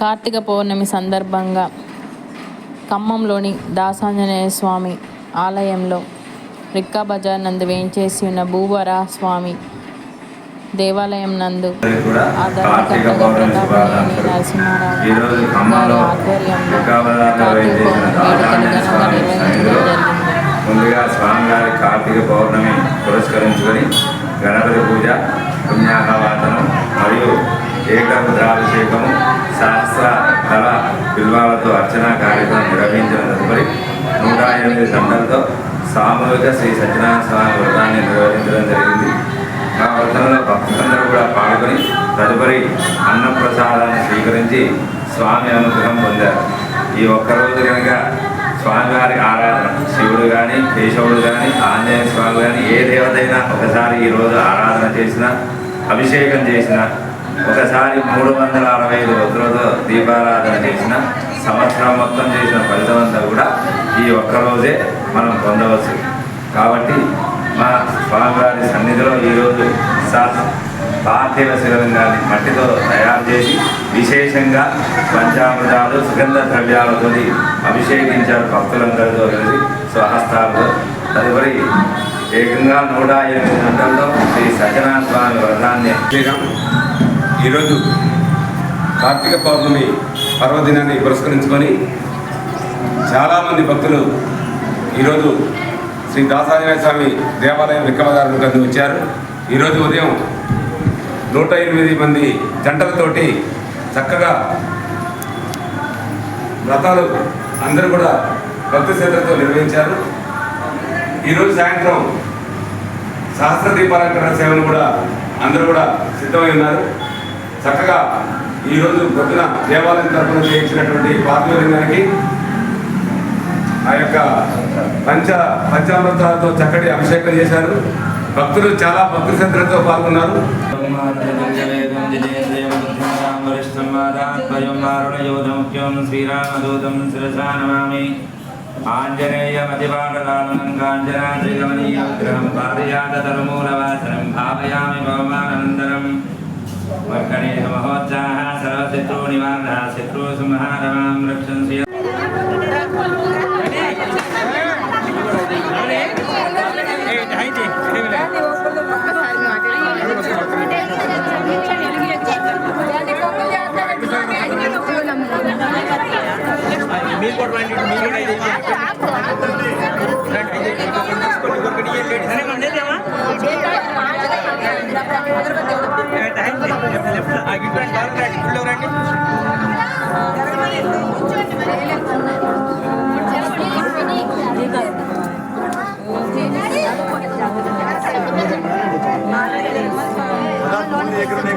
కార్తీక పౌర్ణమి సందర్భంగా ఖమ్మంలోని దాసాంజనేయ స్వామి ఆలయంలో రిక్కా బజార్ నందు వేయించేసి ఉన్న భూవర స్వామి దేవాలయం నందు అందరికీ కూడా ఆ కార్తీక ధర్మకర్తగా పౌర్ణమి ప్రతాపనేని నరసింహారావు గారి ఆధ్వర్యంలో కార్తీక పౌర్ణమి వేడుకలు నిర్వహించడం జరిగింది. ముందుగా స్వామివారి కార్తీక పౌర్ణమి పురస్కరించుకొని గణపతి పూజ పుణ్యాహవాదనం మరియు ఏకరుద్రాభిషేకము సహస్ర కళ బిల్వాలతో అర్చనా కార్యక్రమం నిర్వహించిన తదుపరి నూట ఎనిమిది గంటలతో సామూహిక శ్రీ సత్యనారాయణ స్వామి వ్రతాన్ని నిర్వహించడం జరిగింది. ఆ వ్రతంలో భక్తులందరూ కూడా పాల్గొని తదుపరి అన్నప్రసాదాన్ని స్వీకరించి స్వామి అనుగ్రహం పొందారు. ఈ ఒక్కరోజు కనుక స్వామివారి ఆరాధన శివుడు కానీ కేశవుడు కానీ ఆంజనేయ స్వామి కానీ ఏ దేవతైనా ఒకసారి ఈ రోజు ఆరాధన చేసినా అభిషేకం చేసినా ఒకసారి మూడు వందల అరవై ఐదు రోజులతో దీపారాధన చేసిన సంవత్సరం మొత్తం చేసిన ఫలితం అంతా కూడా ఈ ఒక్కరోజే మనం పొందవచ్చు. కాబట్టి మా స్వామివారి సన్నిధిలో ఈరోజు సా పార్థివ శివలింగాన్ని మట్టితో తయారు చేసి విశేషంగా పంచామృతాలు సుగంధ ద్రవ్యాలతో అభిషేకించారు భక్తులందరితో కలిసి స్వహస్తాలతో. తదుపరి ఏకంగా నూట ఎనిమిది గంటల్లో శ్రీ సత్యనారాయణ స్వామి వ్రతాన్ని ఈరోజు కార్తీక పౌర్ణమి పర్వదినాన్ని పురస్కరించుకొని చాలామంది భక్తులు ఈరోజు శ్రీ దాసాంజనేయ స్వామి దేవాలయం విక్రమదారుని కందు వచ్చారు. ఈరోజు ఉదయం నూట ఎనిమిది మంది జంటలతోటి చక్కగా వ్రతాలు అందరూ కూడా భక్తి శ్రద్ధలతో నిర్వహించారు. ఈరోజు సాయంత్రం సహస్ర దీపాలంకరణ సేవలు కూడా అందరూ కూడా సిద్ధమై ఉన్నారు. చక్కగా ఈరోజు పొద్దున దేవాలయం తరఫున చేయించినటువంటి పార్థివలింగానికి ఆ యొక్క పంచ పంచామృతాలతో చక్కటి అభిషేకం చేశారు. భక్తులు చాలా భక్తి శ్రద్ధలతో పాల్గొన్నారు. శ్రీరామదూతం శిరసా నమామి. ఆంజనేయమతిపాటలాలనం కాంచనాద్రిగమనీయగ్రహం పారిజాతరుమూలవాసనం భావయామి భవమానందరం वर्कणे महोत्साहः सर्वशत्रुनिवारणः शत्रुसंहारमां रक्षन्सि Hey, hey,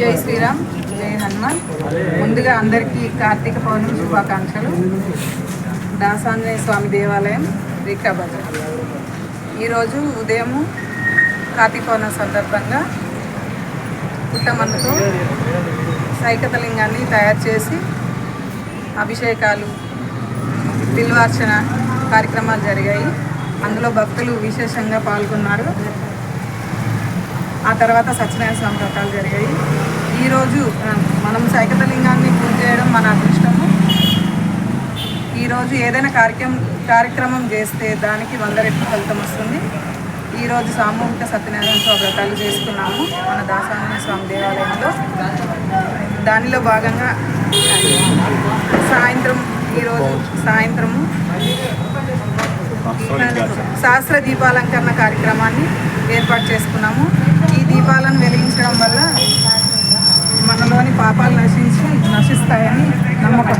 జై శ్రీరామ్ జై హనుమాన్. ముందుగా అందరికీ కార్తీక పౌర్ణమి శుభాకాంక్షలు. దాసాంజనేయ స్వామి దేవాలయం రీకాబాద్ ఈరోజు ఉదయము కార్తీక పౌర్ణమి సందర్భంగా పుట్టమన్నతో సైకతలింగాన్ని తయారు చేసి అభిషేకాలు బిల్వార్చన కార్యక్రమాలు జరిగాయి. అందులో భక్తులు విశేషంగా పాల్గొన్నారు. ఆ తర్వాత సత్యనారాయణ స్వామి వ్రతాలు జరిగాయి. ఈరోజు మనం సైకతలింగాన్ని పూజ చేయడం మన అదృష్టము. ఈరోజు ఏదైనా కార్యక్రమం కార్యక్రమం చేస్తే దానికి వంద రెట్లు ఫలితం వస్తుంది. ఈరోజు సామూహిక సత్యనారాయణ స్వామి వ్రతాలు చేసుకున్నాము మన దాసాంజనేయ స్వామి దేవాలయంలో. దానిలో భాగంగా సాయంత్రం ఈరోజు సాయంత్రము శాస్త్ర దీపాలంకరణ కార్యక్రమాన్ని ఏర్పాటు చేసుకున్నాము. ఈ దీపాలను వెలిగించడం వల్ల మనలోని పాపాలు నశించి నశిస్తాయని నమ్మకం.